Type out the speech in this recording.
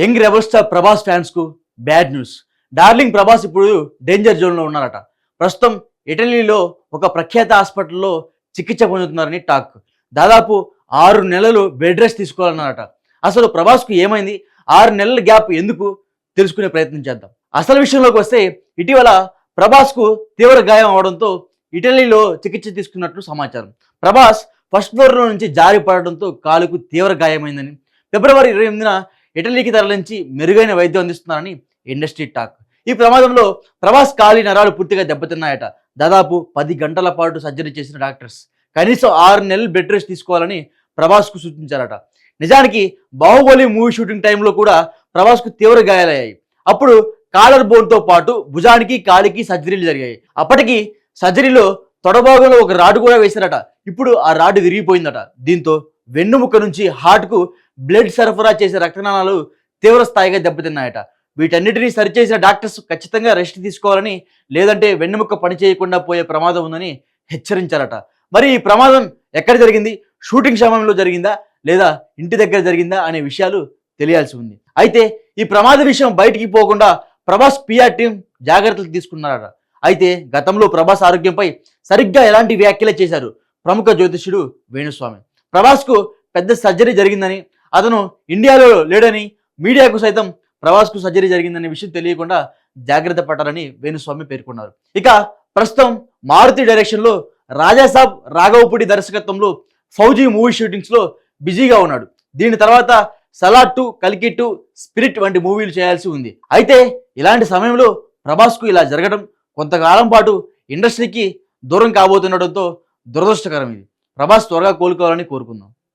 Young rebel star Prabhas ఫ్యాన్స్కు bad news. Darling Prabhas ఇప్పుడు danger జోన్లో ఉన్నారట. ప్రస్తుతం ఇటలీలో ఒక ప్రఖ్యాత హాస్పిటల్లో చికిత్స పొందుతున్నారని టాక్. దాదాపు ఆరు నెలలు బెడ్ రెస్ట్ తీసుకోవాలన్నారట. అసలు ప్రభాస్కు ఏమైంది? ఆరు నెలల గ్యాప్ ఎందుకు? తెలుసుకునే ప్రయత్నం చేద్దాం. అసలు విషయంలోకి వస్తే ఇటీవల ప్రభాస్కు తీవ్ర గాయం అవడంతో ఇటలీలో చికిత్స తీసుకున్నట్లు సమాచారం. ప్రభాస్ ఫస్ట్ ఫ్లోర్లో నుంచి జారి పడడంతో కాలుకు తీవ్ర గాయమైందని. ఫిబ్రవరి ఇరవై ఎనిమిదిన ఇటలీకి తరలించి మెరుగైన వైద్యం అందిస్తున్నారని ఇండస్ట్రీ టాక్. ఈ ప్రమాదంలో ప్రభాస్ కాలి నరాలు పూర్తిగా దెబ్బతిన్నాయట. దాదాపు పది గంటల పాటు సర్జరీ చేసిన డాక్టర్స్. కనీసం ఆరు నెలలు బెడ్ రెస్ట్ తీసుకోవాలని ప్రభాస్కు సూచించారట. నిజానికి బాహుబలి మూవీ షూటింగ్ టైంలో కూడా ప్రభాస్కు తీవ్ర గాయాలయ్యాయి. అప్పుడు కాలర్ బోన్తో పాటు భుజానికి కాలికి సర్జరీలు జరిగాయి. అప్పటికి సర్జరీలో తొడభాగంలో ఒక రాడ్ కూడా వేశారట. ఇప్పుడు ఆ రాడ్ విరిగిపోయిందట. దీంతో వెన్నుముక నుంచి హార్ట్కు బ్లడ్ సరఫరా చేసే రక్తనాళాలు తీవ్ర స్థాయిగా దెబ్బతిన్నాయట. వీటన్నిటినీ సరిచేసిన డాక్టర్స్ ఖచ్చితంగా రెస్ట్ తీసుకోవాలని లేదంటే వెన్నుముక్క పని చేయకుండా పోయే ప్రమాదం ఉందని హెచ్చరించారట. మరి ఈ ప్రమాదం ఎక్కడ జరిగింది? షూటింగ్ సమయంలో జరిగిందా? లేదా ఇంటి దగ్గర జరిగిందా? అనే విషయాలు తెలియాల్సి ఉంది. అయితే ఈ ప్రమాద విషయం బయటికి పోకుండా ప్రభాస్ పిఆర్ టీం జాగ్రత్తలు తీసుకున్నారట. అయితే గతంలో ప్రభాస్ ఆరోగ్యంపై సరిగ్గా ఎలాంటి వ్యాఖ్యలే చేశారు? ప్రముఖ జ్యోతిష్యుడు వేణుస్వామి. ప్రభాస్కు పెద్ద సర్జరీ జరిగిందని అతను ఇండియాలో లేడని మీడియాకు సైతం ప్రభాస్కు సర్జరీ జరిగిందనే విషయం తెలియకుండా జాగ్రత్త పట్టాలని వేణుస్వామి పేర్కొన్నారు. ఇక ప్రస్తుతం మారుతి డైరెక్షన్లో రాజాసాబ్ రాఘవపూడి దర్శకత్వంలో ఫౌజీ మూవీ షూటింగ్స్లో బిజీగా ఉన్నాడు. దీని తర్వాత సలాడ్ టు కలికి టు స్పిరిట్ వంటి మూవీలు చేయాల్సి ఉంది. అయితే ఇలాంటి సమయంలో ప్రభాస్కు ఇలా జరగడం కొంతకాలం పాటు ఇండస్ట్రీకి దూరం కాబోతుండడంతో దురదృష్టకరం ఇది. ప్రభాస్ త్వరగా కోలుకోవాలని కోరుకుందాం.